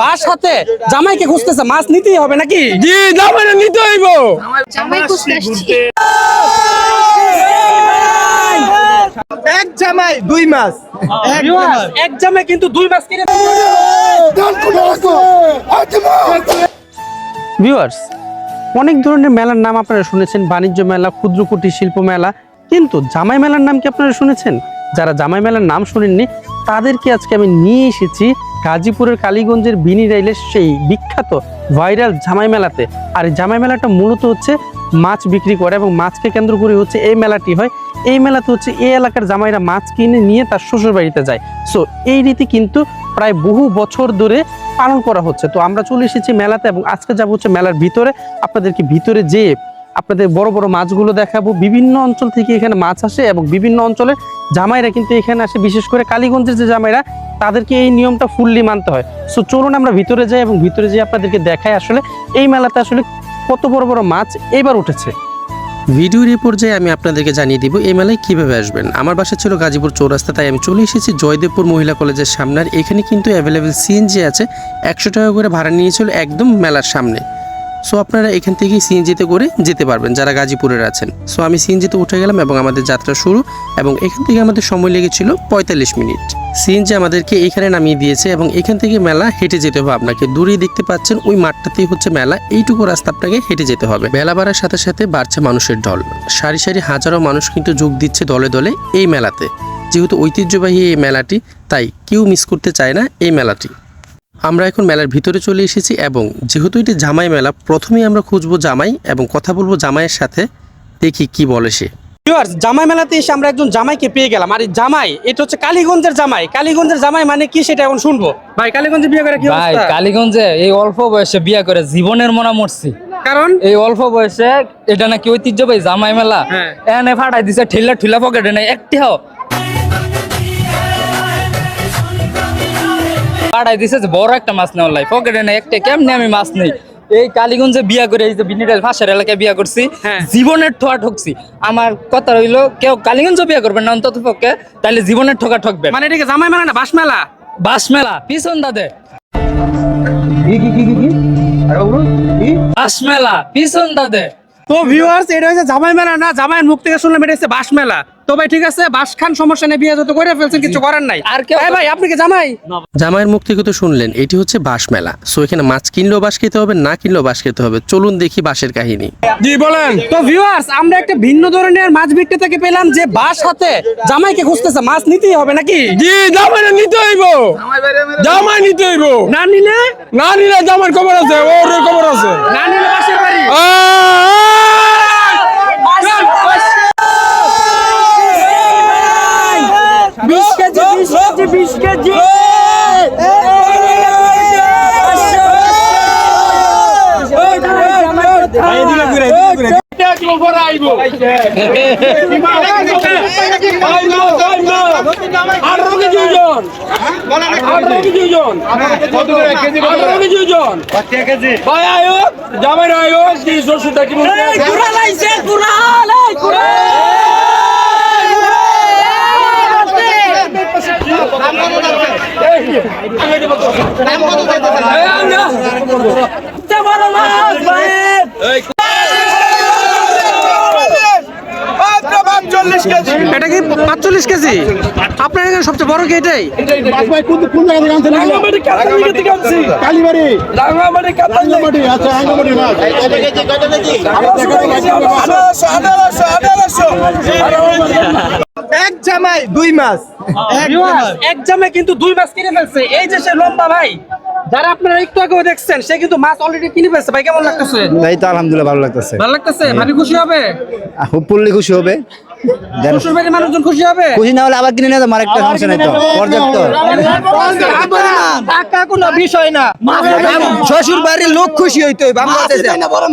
বাস হাতে জামাইকে খুঁজতেছে মাছ নিতেই হবে নাকি? জি জামাই নিতে হইব। জামাই খুঁজতে এক জামাই দুই মাস এক জামাই। কিন্তু দুই মাস কিনে ভিউয়ার্স অনেক ধরনের মেলার নাম আপনারা শুনেছেন বাণিজ্য মেলা ক্ষুদ্র কুটির শিল্প মেলা। কিন্তু জামাই মেলার নাম কি আপনারা শুনেছেন? যারা জামাই মেলার নাম শুনেননি তাদেরকে আজকে আমি নিয়ে এসেছি গাজীপুরের কালীগঞ্জের বিনি রাইলের সেই বিখ্যাত ভাইরাল জামাই মেলাতে। আর জামাই মেলাটা মূলত হচ্ছে মাছ বিক্রি করে এবং মাছকে কেন্দ্র করে হচ্ছে এই মেলাটি হয়। এই মেলাতে হচ্ছে এই এলাকার জামাইরা মাছ কিনে নিয়ে তার শ্বশুর বাড়িতে যায়। সো এই রীতি কিন্তু প্রায় বহু বছর ধরে পালন করা হচ্ছে। তো আমরা চলে এসেছি মেলাতে এবং আজকে যাব হচ্ছে মেলার ভিতরে। আপনাদেরকে ভিতরে যেয়ে আপনাদের বড় বড় মাছগুলো দেখাবো। বিভিন্ন অঞ্চল থেকে এখানে মাছ আসে এবং বিভিন্ন অঞ্চলের জামাইরা কিন্তু এখানে আসে। বিশেষ করে কালীগঞ্জের যে জামাইরা তাদেরকে এই নিয়মটা ফুললি মানতে হয়। সো চলুন আমরা ভিতরে যাই এবং ভিতরে যেয়ে আপনাদেরকে দেখাই আসলে এই মেলাতে আসলে কত বড় বড় মাছ এবার উঠেছে। ভিডিওর এই পর্যায়ে আমি আপনাদেরকে জানিয়ে দিব এই মেলায় কীভাবে আসবেন। আমার বাসা ছিল গাজীপুর চৌরাস্তা, তাই আমি চলে এসেছি জয়দেবপুর মহিলা কলেজের সামনে আর এখানে কিন্তু অ্যাভেলেবেল সিএনজি আছে। একশো টাকা করে ভাড়া নিয়েছিল একদম মেলার সামনে। সো আপনারা এখান থেকেই সিএনজিতে করে যেতে পারবেন, যারা গাজীপুরের আছেন। সো আমি সিএনজিতে উঠে গেলাম এবং আমাদের যাত্রা শুরু এবং এখান থেকে আমাদের সময় লেগেছিল পঁয়তাল্লিশ মিনিট। সিএনজি আমাদেরকে এখানে নামিয়ে দিয়েছে এবং এখান থেকে মেলা হেঁটে যেতে হবে আপনাকে। দূরেই দেখতে পাচ্ছেন ওই মাঠটাতেই হচ্ছে মেলা। এইটুকু রাস্তা আপনাকে হেঁটে যেতে হবে। বেলা বাড়ার সাথে সাথে বাড়ছে মানুষের ঢল। সারি সারি হাজারো মানুষ কিন্তু যোগ দিচ্ছে দলে দলে এই মেলাতে। যেহেতু ঐতিহ্যবাহী এই মেলাটি, তাই কেউ মিস করতে চায় না এই মেলাটি। আমরা এখন মেলার ভিতরে চলে এসেছি এবং যেহেতু এটি জামাই মেলা প্রথমেই আমরা খুঁজবো জামাই এবং কথা বলব জামাইয়ের সাথে দেখি কি বলে সে। জামাই মেলাতে এসে আমরা একজন জামাইকে পেয়ে গেলাম। আর এই জামাই এটা হচ্ছে কালীগঞ্জের জামাই। কালীগঞ্জের জামাই মানে কি সেটা এখন শুনব। ভাই কালীগঞ্জে বিয়ে করে কি ভাই অবস্থা? কালীগঞ্জে এই অল্প বয়সে বিয়ে করে জীবনের মনা মরছি। কারণ? এই অল্প বয়সে এটা নাকি ঐতিহ্যবাহী জামাই মেলা। হ্যাঁ। এনে ফাটাই দিছে ঠেলা ঠুলা পকেটে নাই একটি হাও। ফাটাই দিছে যে বড় একটা মাছ নেওয়ার লাই। পকেটে নাই একটা কেমনে আমি মাছ নেই? এই কালীগঞ্জে বিয়া করে এই যে বিনিডাল ফাঁসের এলাকায় বিয়া করছি হ্যাঁ। জীবনের ঠোয়া ঠকছি। আমার কথা রইল কেউ কালীগঞ্জ বিয়া করবেন না অন্তত পক্ষে তাহলে জীবনের ঠোকা ঠকবেন মানে এটাকে জামাই মেলা না বাসমেলা বাসমেলা বাস মেলা বাস মেলা পিছন দাদে বাস মেলা পিছন দাদে। তো ভিউয়ার্স এটা হচ্ছে জামাই মেলা না জামাইয়ের মুখ থেকে শুনলাম এটা হচ্ছে বাস মেলা। তো ভাই ঠিক আছে? বাস খান সমস্যা নেই বিয়ে যত করে ফেলছেন কিছু করার নাই। আর কেউ- ভাই আপনি কি জামাই? জামাইয়ের মুখ থেকে তো শুনলেন এটি হচ্ছে বাঁশ মেলা। সো এখানে মাছ কিনলেও বাঁশ খেতে হবে না কিনলেও বাঁশ খেতে হবে। চলুন দেখি বাঁশের কাহিনী। জি বলেন। তো ভিউয়ার্স আমরা একটা ভিন্ন ধরনের মাছ বিক্রেতাকে পেলাম যে বাস হাতে জামাইকে খুঁজতেছে। মাছ নিতেই হবে নাকি? জি জামাই নিতে হইব। জামাই নিতে হইব। না নিলে? না নিলে জামার খবর আছে ওর খবর আছে। না নিলে বাসের বাড়ি বিশ কেজি বিশ কেজি বিশ কেজি আঠারো কেজি ওজন আঠারো কেজি ওজন আঠারো কেজি ওজন ভাই আয়ো জামাই আয়ো কি শ্বশুরটা কি এটা কি পাঁচচল্লিশ কেজি? আপনার এখানে সবচেয়ে বড় কি এটাই? আচ্ছা এক জামাই দুই মাস এক কিন্তু দুই মাছ কিনে ফেলছে। এই যে সে লম্বা ভাই যারা আপনারা একটু আগেও দেখছেন সে কিন্তু মাছ অলরেডি কিনে ফেলছে। ভাই কেমন লাগতেছে? এই তো আলহামদুলিল্লাহ ভালো লাগতেছে। ভালো লাগতেছে? ভাবি খুশি হবে? খুব পড়লে খুশি হবে। মানুষজন খুশি হবে খুশি না হলে আবার কিনে নিয়ে যাব আরেকটা সমস্যা নাই তো পর্যাপ্ত টাকা কোনো বিষয় না শ্বশুর বাড়ির লোক খুশি হইতো বাংলাদেশে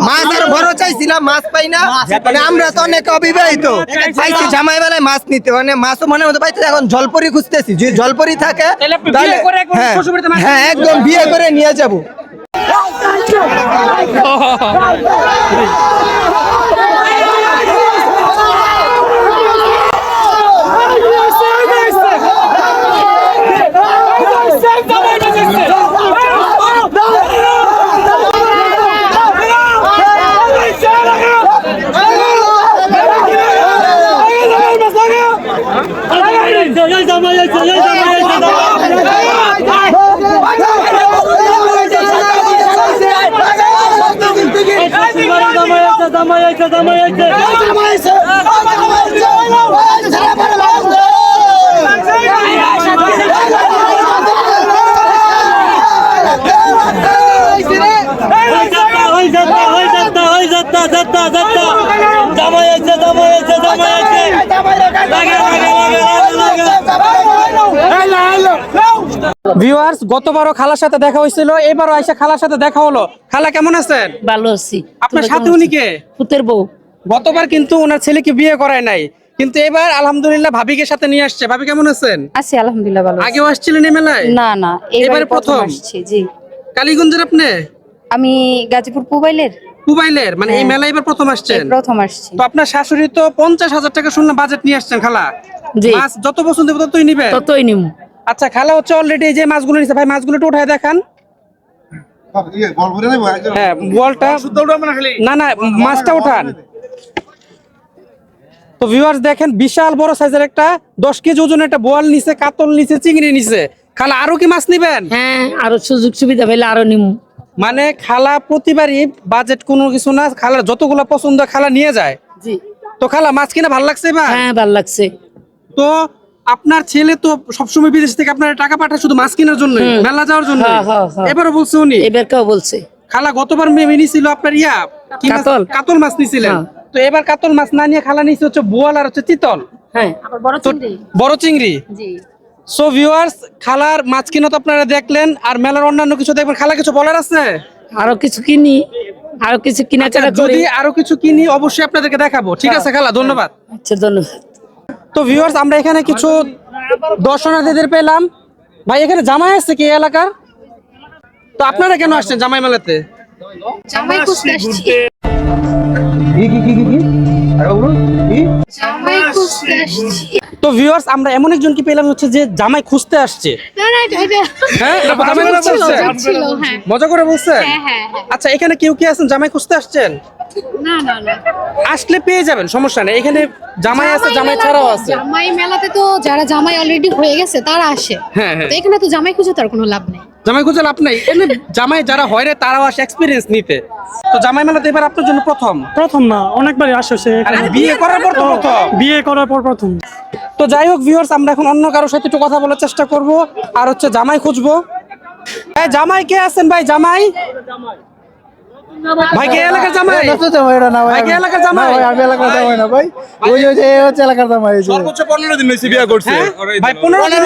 মাছ আর বড় চাইছিলাম মাছ পাই না মানে আমরা তো অনেক অবিবাহিত পাইছি জামাই বেলায় মাছ নিতে মানে মাছও মনে মতো পাইতে এখন জলপরি খুঁজতেছি যদি জলপরি থাকে তাহলে হ্যাঁ, হ্যাঁ একদম বিয়ে করে নিয়ে যাব Kazanmayacak. Kazanmayacak. ভিউয়ার্স গতবারও খালার সাথে দেখা হয়েছিল এবারও আইসা খালার সাথে দেখা হলো। খালা কেমন আছেন? ভালো আছি। আপনার সাথে উনি কে? পুতের বউ। গতবার কিন্তু ওনার ছেলেকে বিয়ে করায় নাই। কিন্তু এবার আলহামদুলিল্লাহ ভাবিকে সাথে নিয়ে আসছে। ভাবি কেমন আছেন? আছি আলহামদুলিল্লাহ ভালো আগেও আসছিলেন এই মেলায় না না এবারে প্রথম? আসছি জি। কালীগঞ্জের আপনি? আমি গাজীপুর পুবাইলের। মোবাইলের মানে এই মেলায় এবার প্রথম আসছেন? প্রথম আসছি। তো আপনার শাশুড়ি তো পঞ্চাশ হাজার টাকা শুনলাম বাজেট নিয়ে আসছেন খালা। জি। যত পছন্দ ততই নিবে ততই নিমু। আচ্ছা খালা হচ্ছে অলরেডি এই যে মাছগুলো নিচ্ছে ভাই মাছগুলো একটু উঠায় দেখান হ্যাঁ বলটা না না মাছটা উঠান তো ভিউয়ার্স দেখেন বিশাল বড় সাইজের একটা দশ কেজি ওজনের একটা বোয়াল নিচে কাতল নিচে চিংড়ি নিচে খালা আরও কি মাছ নিবেন হ্যাঁ আরও সুযোগ সুবিধা পেলে আরও নিমু মানে খালা প্রতিবারই বাজেট কোনো কিছু না খালার যতগুলো পছন্দ খালা নিয়ে যায় জি তো খালা মাছ কিনা ভালো লাগছে এবার হ্যাঁ ভালো লাগছে তো আপনার ছেলে তো সবসময় বিদেশ থেকে আপনার টাকা পাঠায় শুধু মাছ কেনার জন্য মেলা যাওয়ার জন্য হ্যাঁ, হ্যাঁ, হ্যাঁ। এবারও বলছে উনি। এবার কেউ বলছে। খালা গতবার মেয়ে ছিল আপনার ইয়া কাতল। কাতল মাছ নিছিলেন। তো এবার কাতল মাছ না নিয়ে খালা নিছে হচ্ছে বোয়াল আর হচ্ছে চিতল। হ্যাঁ। আবার বড় চিংড়ি। জি। সো ভিউয়ার্স খালার মাছ কিনা তো আপনারা দেখলেন আর মেলার অন্যান্য কিছু দেখবেন। খালা কিছু বলার আছে? আরও কিছু কিনি আরও কিছু কিনা করি। যদি আরও কিছু কিনি অবশ্যই আপনাদেরকে দেখাবো। ঠিক আছে খালা ধন্যবাদ। আচ্ছা ধন্যবাদ। তো ভিউয়ার্স আমরা এখানে কিছু দর্শনার্থীদের পেলাম। ভাই এখানে জামাই আছে কি এলাকার? তো আপনারা কেন আসছেন জামাই মেলাতে? জামাই খুঁজতে আসছি জামাই খুঁজতে আসছি। তো ভিউয়ার্স আমরা এমন একজনকে পেলাম হচ্ছে যে জামাই খুঁজতে আসছে। হ্যাঁ আসছে? হ্যাঁ। মজা করে বলছে হ্যাঁ, হ্যাঁ, হ্যাঁ। আচ্ছা এখানে কেউ কি আছেন? জামাই খুঁজতে আসছেন? না না না। আসলে পেয়ে যাবেন সমস্যা নেই। এখানে জামাই আছে জামাই ছাড়াও আছে। জামাই মেলাতে তো যারা জামাই অলরেডি হয়ে গেছে তারা আসে। হ্যাঁ হ্যাঁ। তো এখানে তো জামাই খুঁজে তার কোনো লাভ নেই। জামাই খুঁজে লাভ নাই। এমনি জামাই যারা হয় রে তারাও আসে এক্সপিরিয়েন্স নিতে। তো জামাই মেলাতে এবার আপনার জন্য প্রথম? প্রথম না অনেকবারই আসছে সে বিয়ে করার পর তো প্রথম। বিয়ে করার পর প্রথম। তো যাই হোক ভিউয়ার্স আমরা এখন অন্য কারোর সাথে একটু কথা বলার চেষ্টা করব। আর হচ্ছে জামাই খুঁজবো। এই জামাই কে আছেন ভাই? জামাই জামাই? ভাই কে এলাকার জামাই? ভাই কে এলাকার জামাই? আমি এলাকার জামাই না ভাই। ওই যে- যে হচ্ছে এলাকার জামাই সর্বোচ্চ পনেরো দিন হয়েছে বিয়ে করছে। হ্যাঁ? ভাই পনেরো দিন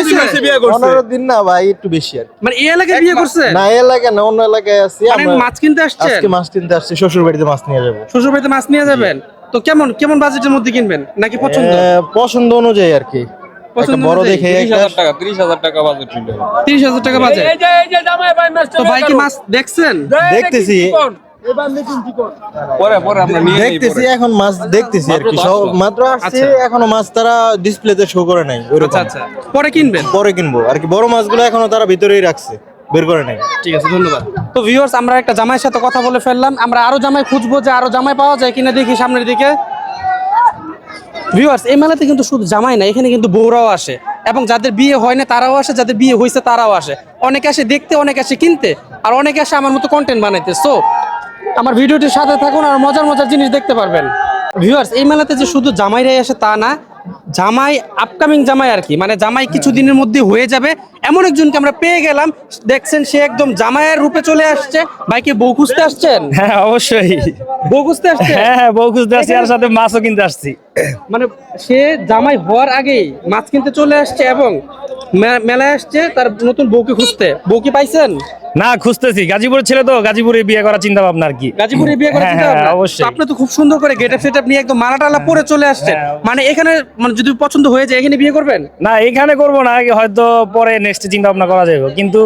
বিয়ে করছে। পনেরো দিন না ভাই একটু বেশি আর মানে এই এলাকায় বিয়ে করছে? না এই এলাকায় না অন্য এলাকায় আছি মানে আমরা। মাছ কিনতে আসছেন? আজকে মাছ কিনতে আসছি শ্বশুর বাড়িতে মাছ নিয়ে যাব। শ্বশুর বাড়িতে মাছ নিয়ে যাবেন? তো কেমন কেমন বাজেটের মধ্যে কিনবেন? নাকি পছন্দ? পছন্দ অনুযায়ী আর কি। বড় দেখে টাকা ত্রিশ হাজার টাকা বাজেট ছিল। তিরিশ হাজার টাকা বাজেট? এই যে এই যে জামাই ভাই মাছটা তো ভাই কি মাছ দেখছেন? দেখতেছি। পরে পরে আমরা নিয়ে দেখতেছি এখন মাছ দেখতেছি আর কি। সব- মাত্র আসছে আচ্ছা। এখনও মাছ তারা ডিসপ্লেতে শো করে নাই আচ্ছা আচ্ছা। পরে কিনবেন? পরে কিনবো। আর কি বড় মাছগুলো এখনও তারা ভিতরেই রাখছে বের করে নাই। ঠিক আছে ধন্যবাদ। তো ভিউয়ার্স আমরা একটা জামাইয়ের সাথে কথা বলে ফেললাম। আমরা আরও জামাই খুঁজবো যে আরও জামাই পাওয়া যায় কিনা দেখি সামনের দিকে। ভিউয়ার্স এই মেলাতে কিন্তু শুধু জামাই না এখানে কিন্তু বউরাও আসে। এবং যাদের বিয়ে হয় না তারাও আসে যাদের বিয়ে হয়েছে তারাও আসে। অনেকে আসে দেখতে অনেকে আসে কিনতে আর অনেকে আসে আমার মতো কন্টেন্ট বানাইতে। সো আমার ভিডিওটির সাথে থাকুন আর মজার মজার জিনিস দেখতে পারবেন। ভিউয়ার্স এই মেলাতে যে শুধু জামাইরাই আসে তা না জামাই আপকামিং জামাই আর কি। মানে জামাই কিছু দিনের মধ্যে হয়ে যাবে। এমন একজনকে আমরা পেয়ে গেলাম। দেখছেন সে একদম জামাইয়ের রূপে চলে আসছে। ভাইকে বউ খুঁজতে আসছেন? হ্যাঁ অবশ্যই। বউ খুঁজতে আসছে হ্যাঁ হ্যাঁ বউ খুঁজতে আসছি আর সাথে মাছও কিনতে আসছি। মানে সে জামাই হওয়ার আগেই মাছ কিনতে চলে আসছে এবং মেলায় আসছে তার নতুন বউকে খুঁজতে। বউ কি পাইছেন? না খুঁজতেছি। গাজীপুরের ছেলে তো গাজীপুরে বিয়ে করার চিন্তা ভাবনা আর কি। গাজীপুরে বিয়ে করার হ্যাঁ, চিন্তা হ্যাঁ, ভাবনা? অবশ্যই। আপনি তো খুব সুন্দর করে গেটআপ সেটআপ নিয়ে একদম মালা টালা পরে চলে আসছেন। মানে এখানে মানে যদি পছন্দ হয়ে যায় এখানে বিয়ে করবেন? না এখানে করব না আগে হয়তো পরে নেক্সট চিন্তা ভাবনা করা যাবে। কিন্তু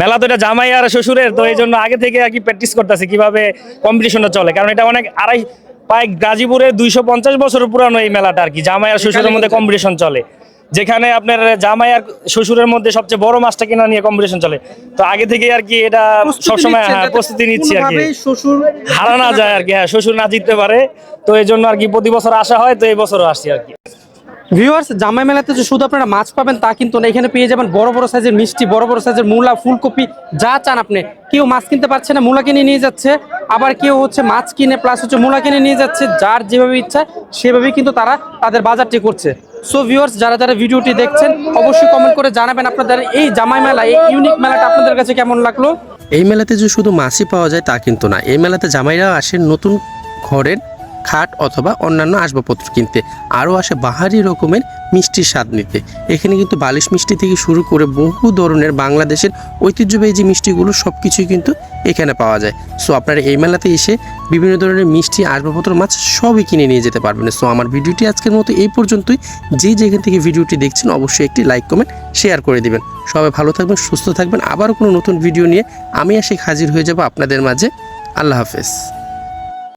মেলা তো এটা জামাই আর শ্বশুরের তো এই জন্য আগে থেকে আর কি প্র্যাকটিস করতেছি কীভাবে কম্পিটিশনটা চলে। কারণ এটা অনেক আড়াই প্রায় গাজীপুরে দুইশো পঞ্চাশ বছর পুরানো এই মেলাটা আর কি জামাই আর শ্বশুরের মধ্যে কম্পিটিশন চলে। যেখানে আপনার জামাই আর শ্বশুরের মধ্যে সবচেয়ে বড় মাছটা কিনা নিয়ে কম্পিটিশন চলে। তো আগে থেকে আর কি এটা সবসময় হ্যাঁ প্রস্তুতি নিচ্ছি আর কি। হারা না যায় আর কি হ্যাঁ শ্বশুর না জিততে পারে। তো এই জন্য আর কি প্রতি বছর আসা হয় তো এই বছরও আসছি আর কি। ভিউয়ার্স জামাই মেলাতে যে শুধু আপনারা মাছ পাবেন তা কিন্তু না। এখানে পেয়ে যাবেন বড় বড় সাইজের মিষ্টি, বড় বড় সাইজের মূলা, ফুলকপি, যা চান আপনি। কেউ মাছ কিনতে পারছে না, মূলা কিনে নিয়ে যাচ্ছে। আবার কেউ হচ্ছে মাছ কিনে প্লাস হচ্ছে মূলা কিনে নিয়ে যাচ্ছে। যার যেভাবে ইচ্ছা, সেভাবেই কিন্তু তারা তাদের বাজারটি করছে। সো ভিউয়ার্স যারা যারা ভিডিওটি দেখছেন, অবশ্যই কমেন্ট করে জানাবেন আপনাদের এই জামাই মেলা, এই ইউনিক মেলাটা আপনাদের কাছে কেমন লাগল? এই মেলাতে যে শুধু মাছই পাওয়া যায় তা কিন্তু না। এই মেলাতে জামাইরা আসেন নতুন ঘরের খাট অথবা অন্যান্য আসবাবপত্র কিনতে। আরও আসে বাহারি রকমের মিষ্টির স্বাদ নিতে। এখানে কিন্তু বালিশ মিষ্টি থেকে শুরু করে বহু ধরনের বাংলাদেশের ঐতিহ্যবাহী যে মিষ্টিগুলো সব কিছুই কিন্তু এখানে পাওয়া যায়। সো আপনারা এই মেলাতে এসে বিভিন্ন ধরনের মিষ্টি, আসবাবপত্র, মাছ সবই কিনে নিয়ে যেতে পারবেন। সো আমার ভিডিওটি আজকের মতো এই পর্যন্তই। যে যেখান থেকে ভিডিওটি দেখছেন, অবশ্যই একটি লাইক, কমেন্ট, শেয়ার করে দিবেন। সবাই ভালো থাকবেন, সুস্থ থাকবেন। আবারও কোনো নতুন ভিডিও নিয়ে আমি এসে হাজির হয়ে যাব আপনাদের মাঝে। আল্লাহ হাফেজ।